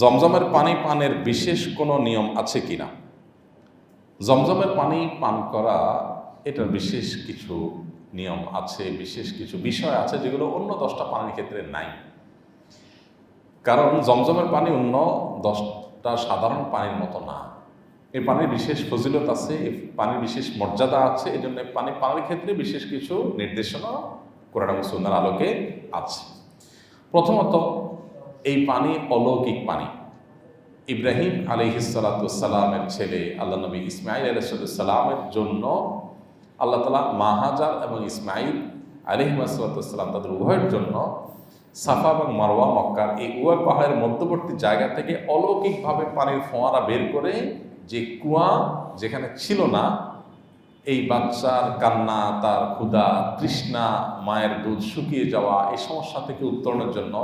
জমজমের পানি পানের বিশেষ কোনো নিয়ম আছে কি না? জমজমের পানি পান করা, এটার বিশেষ কিছু নিয়ম আছে, বিশেষ কিছু বিষয় আছে যেগুলো অন্য দশটা পানির ক্ষেত্রে নাই। কারণ জমজমের পানি অন্য দশটা সাধারণ পানির মতো না। এই পানির বিশেষ ফজিলত আছে পানির বিশেষ মর্যাদা আছে এই জন্য পানি পানির ক্ষেত্রে বিশেষ কিছু নির্দেশনা কোরআন এবং সুন্নার আলোকে আছে। প্রথমত এই পানি অলৌকিক পানি। ইব্রাহিম আলিহিসালামের ছেলে আল্লাহ নবী ইসমাইল আলহিসাল্লামের জন্য আল্লাহ তালা মাহাজার এবং ইসমাইল আলিহিমাসাল্লাম তাদের উভয়ের জন্য সাফা এবং মারোয়া মক্কার এই উভয় পাহাড়ের মধ্যবর্তী জায়গা থেকে অলৌকিকভাবে পানির ফোয়ারা বের করে যে কুয়া যেখানে ছিল না, এই বাচ্চার কান্না, তার ক্ষুধা, তৃষ্ণা, মায়ের দুধ শুকিয়ে যাওয়া, এই সমস্যা থেকে উত্তরণের জন্য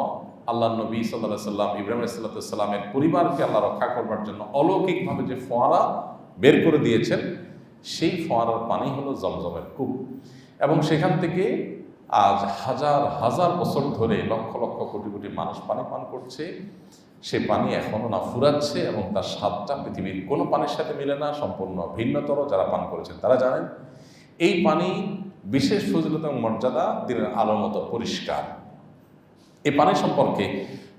আল্লাহ নবী সাল্লাহ সাল্লাম ইব্রাহিম সাল্লামের পরিবারকে আল্লাহ রক্ষা করবার জন্য অলৌকিকভাবে যে ফোয়ারা বের করে দিয়েছেন, সেই ফোয়ারার পানি হলো জমজমের কূপ। এবং সেখান থেকে আজ হাজার হাজার বছর ধরে লক্ষ লক্ষ, কোটি কোটি মানুষ পানি পান করছে। সে পানি এখনও না ফুরাচ্ছে এবং তার স্বাদটা পৃথিবীর কোনো পানির সাথে মিলে না, সম্পূর্ণ ভিন্নতর যারা পান করেছেন। তারা জানেন, এই পানি বিশেষ ফজিলত এবং মর্যাদা দিনের আলোর মতো পরিষ্কার। এই পানি সম্পর্কে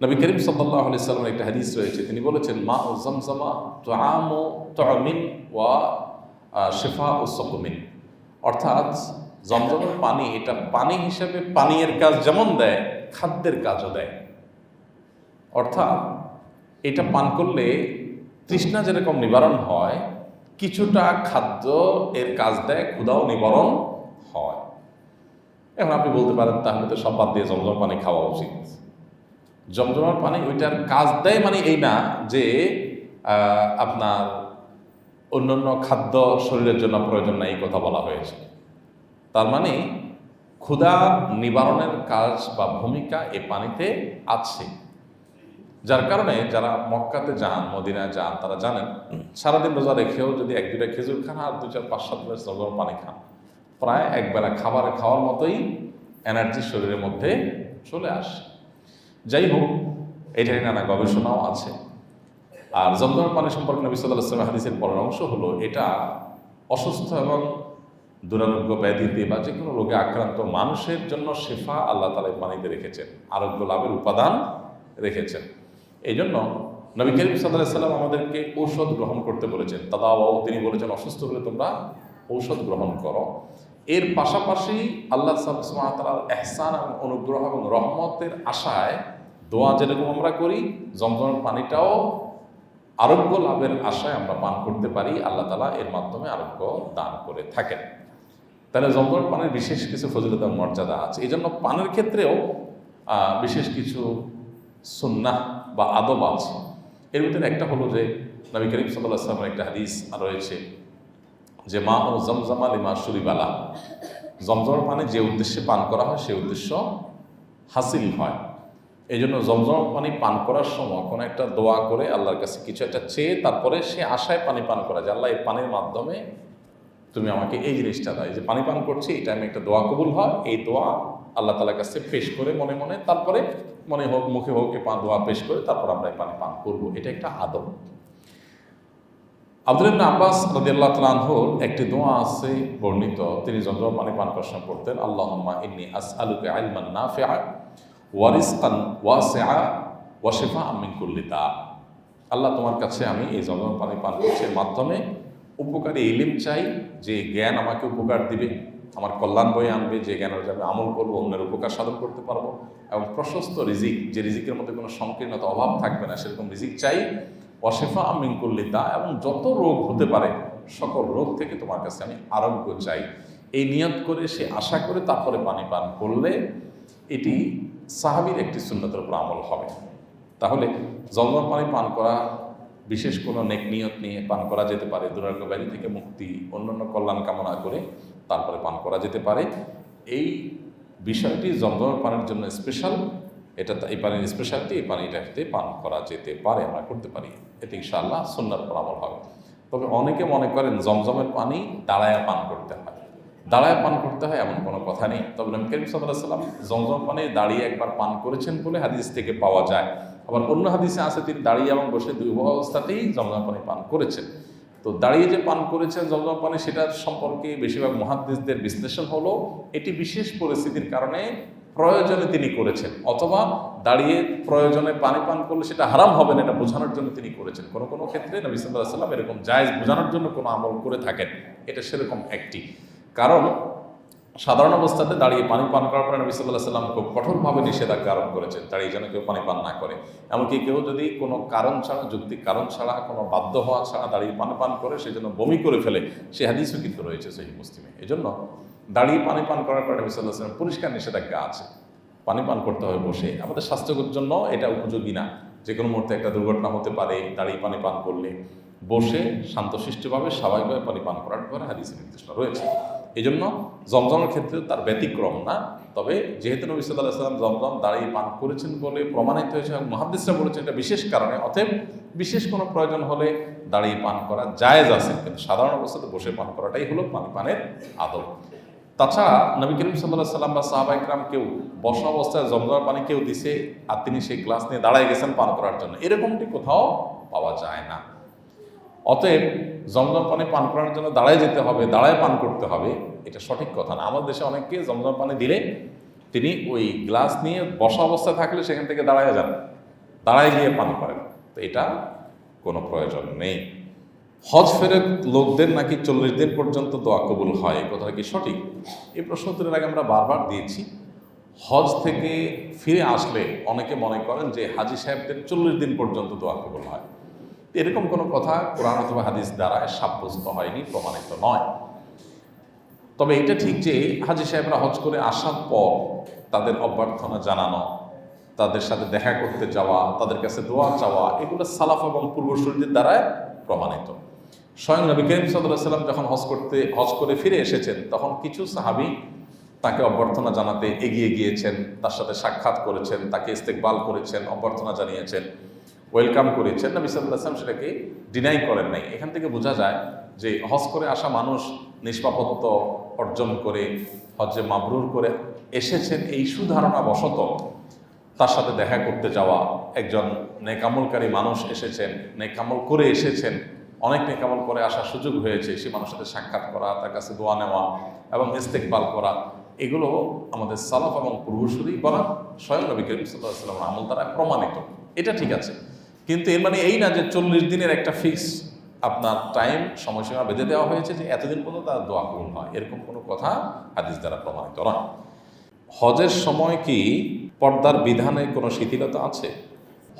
নবী করিম সাল্লাহ আলি একটা হাদিস রয়েছে। তিনি বলেছেন মা ও জমজমা তাম ও তমিন ওয়া শেফা ও সকমিন। অর্থাৎ জমজমের পানি, এটা পানি হিসেবে পানীয়ের কাজ যেমন দেয়, খাদ্যের কাজও দেয়। অর্থাৎ এটা পান করলে তৃষ্ণা যেরকম নিবারণ হয়, কিছুটা খাদ্য এর কাজ দেয় ক্ষুদাও নিবারণ হয়। এখন আপনি বলতে পারেন, তাহলে তো সব বাদ দিয়ে জমজম পানি খাওয়া উচিত। জমজমার পানি ওইটার কাজ দেয় মানে এই না যে আপনার অন্যান্য খাদ্য শরীরের জন্য প্রয়োজন না, এই কথা বলা হয়েছে। তার মানে ক্ষুধা নিবারণের কাজ বা ভূমিকা এ পানিতে আছে। যার কারণে যারা মক্কাতে যান, মদিনায় যান, তারা জানেন, সারাদিন রোজা রেখেও যদি এক দুটা খেজুর খান আর দু চার পাঁচ সাত গ্লাস জমজম পানি খান। প্রায় একবেলা খাবার খাওয়ার মতোই এনার্জি শরীরের মধ্যে চলে আসে। যাই হোক এটা নিয়ে নানা গবেষণাও আছে। আর জমজম পানি সম্পর্কে নবী সাল্লাহ আসলাম হাদিসের পরের অংশ হলো, এটা অসুস্থ এবং দুরারোগ্য ব্যাধিতে বা যে কোনো রোগে আক্রান্ত মানুষের জন্য শেফা আল্লাহ তালা পানিতে রেখেছেন, আরোগ্য লাভের উপাদান রেখেছেন। এই জন্য নবী করিম সাল্লাহ সাল্লাম আমাদেরকে ঔষধ গ্রহণ করতে বলেছেন। দাদাও তিনি বলেছেন, অসুস্থ হলে তোমরা ঔষধ গ্রহণ করো। এর পাশাপাশি আল্লাহ সালার এহসান এবং অনুগ্রহ এবং রহমতের আশায় দোয়া যেরকম আমরা করি জমজমের পানিটাও আরোগ্য লাভের আশায় আমরা পান করতে পারি, আল্লাহ তালা এর মাধ্যমে আরোগ্য দান করে থাকেন। তাহলে জমজমের পানের বিশেষ কিছু ফজিলত মর্যাদা আছে। এই জন্য পানের ক্ষেত্রেও বিশেষ কিছু সুন্নাহ বা আদব আছে। এর ভিতরে একটা হলো যে, নবী করিম সাল্লাহ আসলামের একটা হাদিস রয়েছে। যে মা ও জমজমা লিমা সুরিবালা জমজম পানি যে উদ্দেশ্যে পান করা হয় সেই উদ্দেশ্য হাসিল হয়। এই জন্য জমজম পানি পান করার সময় কোনো একটা দোয়া করে আল্লাহর কাছে কিছু একটা চেয়ে তারপরে সে আশায় পানি পান করা যে, আল্লাহ, এই পানির মাধ্যমে তুমি আমাকে এই জিনিসটা দেয় যে পানি পান করছি এটা আমি একটা দোয়া কবুল হয়। এই দোয়া আল্লাহ তালার কাছে পেশ করে মনে মনে, তারপরে মনে হোক, মুখে হোক, এ দোয়া পেশ করে তারপর আমরা এই পানি পান করব। এটা একটা আদব। আব্দুল আব্বাস রাদিয়াল্লাহ তাআলার একটি দোয়া আছে বর্ণিত। তিনি যন্ত্র পানি সময় পড়তেন, আল্লাহুম্মা ইন্নী আসআলুকা ইলমান নাফিআ ওয়া রিজকান ওয়াসিআ ওয়া শিফাআ মিন কুল্লি দা। আল্লাহ তোমার কাছে আমি এই যন্ত্র পানি করছি মাধ্যমে উপকারী ইলিম চাই, যে জ্ঞান আমাকে উপকার দিবে, আমার কল্যাণ বয়ে আনবে, যে জ্ঞান আমি আমল করব, অন্যের উপকার সাধন করতে পারব। এবং প্রশস্ত রিজিক, যে রিজিকের মধ্যে কোনো সংকীর্ণতা, অভাব থাকবে না, সেরকম রিজিক চাই অশেফা আমিন করলে তা এবং যত রোগ হতে পারে, সকল রোগ থেকে তোমার কাছে আমি আরোগ্য চাই। এই নিয়ত করে সে আশা করে তারপরে পানি পান করলে এটি সাহাবির একটি সুন্নতের উপর আমল হবে। তাহলে জলমর পানি পান করা, বিশেষ কোনো নেক নিয়ত নিয়ে পান করা যেতে পারে, দুরারোগ্য ব্যাধি থেকে মুক্তি, অন্যান্য কল্যাণ কামনা করে তারপরে পান করা যেতে পারে। এই বিষয়টি জমজমের পানির জন্য স্পেশাল এটা এই পানির স্পেশালিটি, এই পানিটাতে পান করা যেতে পারে, আমরা করতে পারি। এতে ইনশাআল্লাহ সুন্নার পর আমল হবে। তবে অনেকে মনে করেন জমজমের পানি দাঁড়ায়া পান করতে হয়। দাঁড়ায় পান করতে হয় এমন কোনো কথা নেই। তবে নবী করিম সাল্লাম জমজম পানে দাঁড়িয়ে একবার পান করেছেন বলে হাদিস থেকে পাওয়া যায়। আবার অন্য হাদিসে আছে, তিনি দাঁড়িয়ে এবং বসে দুই অবস্থাতেই জমজম পানি পান করেছেন। তো দাঁড়িয়ে যে পান করেছেন জমজম পানি, সেটার সম্পর্কে বেশিরভাগ মহাদ্দিসদের বিশ্লেষণ হলো, এটি বিশেষ পরিস্থিতির কারণে প্রয়োজনে তিনি করেছেন, অথবা দাঁড়িয়ে প্রয়োজনে পানি পান করলে সেটা হারাম হবে না, এটা বোঝানোর জন্য তিনি করেছেন। কোনো কোনো ক্ষেত্রে নবী সাল্লাহ সাল্লাম এরকম জায়েজ বোঝানোর জন্য কোনো আমল করে থাকেন, এটা সেরকম একটি। কারণ সাধারণ অবস্থাতে দাঁড়িয়ে পানি পান করার পরে নবী সাল্লাহ সাল্লাম খুব কঠোরভাবে নিষেধাজ্ঞা আরোপ করেছেন, দাঁড়িয়ে যেন কেউ পানি পান না করে। এমনকি কেউ যদি কোনো কারণ ছাড়া, যুক্তি কারণ ছাড়া, কোনো বাধ্য হওয়া ছাড়া দাঁড়িয়ে পানি পান করে, সে যেন বমি করে ফেলে, সে হাদিসও কিন্তু রয়েছে সেই মুসলিমে। এই জন্য দাঁড়িয়ে পানি পান করার পরে নবী সাল্লাহ সাল্লাম পরিষ্কার নিষেধাজ্ঞা আছে। পানি পান করতে হবে বসে। আমাদের স্বাস্থ্যের জন্য এটা উপযোগী না। যে কোনো মুহূর্তে একটা দুর্ঘটনা হতে পারে, দাঁড়িয়ে পানি পান করলে। বসে শান্তশিষ্টভাবে স্বাভাবিকভাবে পানি পান করার পরে হাদিসে নির্দেশনা রয়েছে। এই জন্য জমজমের ক্ষেত্রে তার ব্যতিক্রম না। তবে যেহেতু নবী সাল্লাহ সাল্লাম জমজম দাঁড়িয়ে পান করেছেন বলে প্রমাণিত হয়েছে এবং মহাদিসরা বলেছেন এটা বিশেষ কারণে। অতএব বিশেষ কোনো প্রয়োজন হলে দাঁড়িয়ে পান করা জায়েজ আছে। কিন্তু সাধারণ অবস্থাতে বসে পান করাটাই হলো পানি পানের আদব। তাছাড়া নবী করিম সাল্লাহ সাল্লাম বা সাহাবা ইকরাম কেউ বসা অবস্থায় জমজমের পানি কেউ দিছে আর তিনি সেই গ্লাস নিয়ে দাঁড়ায় গেছেন পান করার জন্য। এরকমটি কোথাও পাওয়া যায় না। অতএব জমজম পানি পান করার জন্য দাঁড়ায় যেতে হবে, দাঁড়ায় পান করতে হবে, এটা সঠিক কথা না। আমাদের দেশে অনেককে জমজম পানি দিলে তিনি ওই গ্লাস নিয়ে বসা অবস্থায় থাকলে সেখান থেকে দাঁড়ায় যান, দাঁড়ায় গিয়ে পান করেন। তো এটা কোনো প্রয়োজন নেই। হজ ফেরত লোকদের নাকি চল্লিশ দিন পর্যন্ত দোয়া কবুল হয়? কথাটা কি সঠিক? এই প্রশ্ন উত্তরের আগে আমরা বারবার দিয়েছি। হজ থেকে ফিরে আসলে অনেকে মনে করেন যে হাজি সাহেবদের চল্লিশ দিন পর্যন্ত দোয়া কবুল হয়। এরকম কোনো কথা কোরআন অথবা হাদিস দ্বারা সাব্যস্ত হয়নি, প্রমাণিত নয়। তবে এটা ঠিক যে হাজি সাহেবরা হজ করে আসার পর তাদের অভ্যর্থনা জানানো, তাদের সাথে দেখা করতে যাওয়া, তাদের কাছে দোয়া চাওয়া, এগুলো সালাফ এবং পূর্বসূরীদের দ্বারা প্রমাণিত। স্বয়ং নবী করিম সাল্লাম যখন হজ করতে, হজ করে ফিরে এসেছেন, তখন কিছু সাহাবি তাকে অভ্যর্থনা জানাতে এগিয়ে গিয়েছেন, তার সাথে সাক্ষাৎ করেছেন, তাকে ইস্তেকবাল করেছেন, অভ্যর্থনা জানিয়েছেন, ওয়েলকাম করেছেন। নবী সাল্লাহ আসলাম সেটাকে ডিনাই করেন নাই। এখান থেকে বোঝা যায় যে হজ করে আসা মানুষ নিষ্পাপত্য অর্জন করে হজে মাবরুর করে এসেছেন এই সুধারণা বশত তার সাথে দেখা করতে যাওয়া একজন নেকামলকারী মানুষ এসেছেন, নেকামল করে এসেছেন। অনেক নেকামল করে আসার সুযোগ হয়েছে সে মানুষের সাথে সাক্ষাৎ করা, তার কাছে দোয়া নেওয়া এবং ইস্তেকবাল করা। এগুলো আমাদের সালাফ এবং পূর্বসূরি বলা স্বয়ং নবী করিম সাল্লাহ সাল্লাম আমল দ্বারা প্রমাণিত। এটা ঠিক আছে। কিন্তু এর মানে এই না যে চল্লিশ দিনের একটা ফিক্স আপনার টাইম সময়সীমা বেঁধে দেওয়া হয়েছে যে এতদিন পর্যন্ত তার দোয়া কবুল হয়। এরকম কোনো কথা হাদিস দ্বারা প্রমাণিত নয়। হজের সময় কি পর্দার বিধানে কোনো শিথিলতা আছে?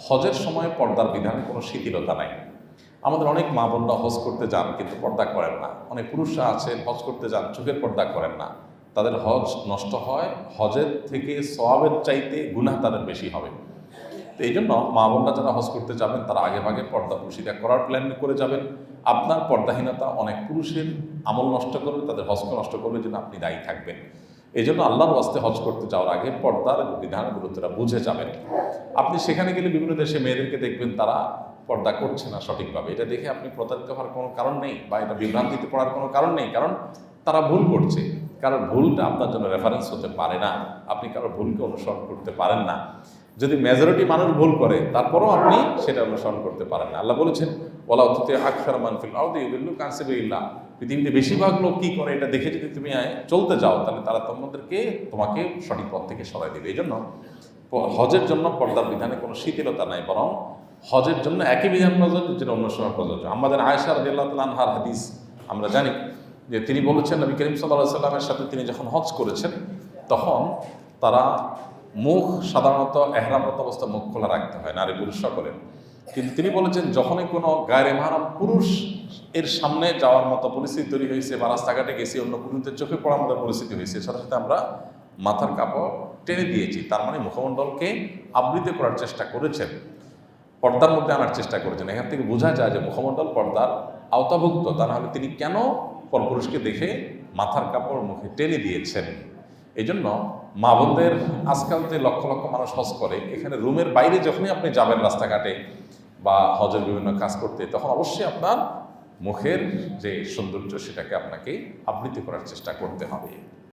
হজের সময় পর্দার বিধানে কোনো শিথিলতা নাই। আমাদের অনেক মা বোনরা হজ করতে যান, কিন্তু পর্দা করেন না। অনেক পুরুষরা আছেন, হজ করতে যান, চোখের পর্দা করেন না। তাদের হজ নষ্ট হয়, হজের থেকে সওয়াবের চাইতে গুনাহ তাদের বেশি হবে। তো এই জন্য মা বোনরা যারা হজ করতে যাবেন, তারা আগে ভাগে পর্দা পুষিদা করার প্ল্যান করে যাবেন। আপনার পর্দাহীনতা অনেক পুরুষের আমল নষ্ট করবে, তাদের হজকে নষ্ট করবে, যেন আপনি দায়ী থাকবেন। এই জন্য আল্লাহর ওয়াস্তে হজ করতে যাওয়ার আগে পর্দার বিধান গুরুত্বটা বুঝে যাবেন। আপনি সেখানে গেলে বিভিন্ন দেশে মেয়েদেরকে দেখবেন, তারা পর্দা করছে না সঠিকভাবে। এটা দেখে আপনি প্রতারিত হওয়ার কোনো কারণ নেই বা এটা বিভ্রান্তিতে পড়ার কোনো কারণ নেই, কারণ তারা ভুল করছে। কারণ ভুলটা আপনার জন্য রেফারেন্স হতে পারে না। আপনি কারও ভুলকে অনুসরণ করতে পারেন না। যদি মেজরিটি মানুষ ভুল করে, তারপরও আপনি সেটা অনুসরণ করতে পারেন না। আল্লাহ বলেছেন বলা অতীতে আখতার মানফিল কানসিবিল্লাহ পৃথিবীতে বেশিরভাগ লোক কী করে? এটা দেখে যদি তুমি চলতে যাও, তাহলে তারা তোমাদেরকে, তোমাকে সঠিক পথ থেকে সরাই দেবে। এই জন্য হজের জন্য পর্দার বিধানে কোনো শিথিলতা নাই, বরং হজের জন্য একই বিধান প্রযোজ্য, যেটা অন্য সময় প্রযোজ্য। আমাদের আয়সা রদিল্লাহ তালহার হাদিস আমরা জানি যে তিনি বলেছেন, নবী করিম সাল্লাহ সাল্লামের সাথে তিনি যখন হজ করেছেন, তখন তারা মুখ সাধারণত এহরামত অবস্থা মুখ খোলা রাখতে হয়, নারী পুরুষ সকলের। কিন্তু তিনি বলেছেন, যখনই কোনো গায়ের মারাম পুরুষ এর সামনে যাওয়ার মতো পরিস্থিতি তৈরি হয়েছে বা রাস্তাঘাটে গেছি, অন্য পুরুষদের চোখে পড়ার মতো পরিস্থিতি হয়েছে, সাথে সাথে আমরা মাথার কাপড় টেনে দিয়েছি। তার মানে মুখমণ্ডলকে আবৃত করার চেষ্টা করেছেন। পর্দার মধ্যে আনার চেষ্টা করেছেন। এখান থেকে বোঝা যায় যে মুখমণ্ডল পর্দার আওতাভুক্ত। তা নাহলে তিনি কেন পরপুরুষকে দেখে মাথার কাপড় মুখে টেনে দিয়েছেন? এই জন্য মা বোনদের আজকাল যে লক্ষ লক্ষ মানুষ হজ করে, এখানে রুমের বাইরে যখনই আপনি যাবেন রাস্তাঘাটে বা হজের বিভিন্ন কাজ করতে, তখন অবশ্যই আপনার মুখের যে সৌন্দর্য, সেটাকে আপনাকে আবৃত্তি করার চেষ্টা করতে হবে।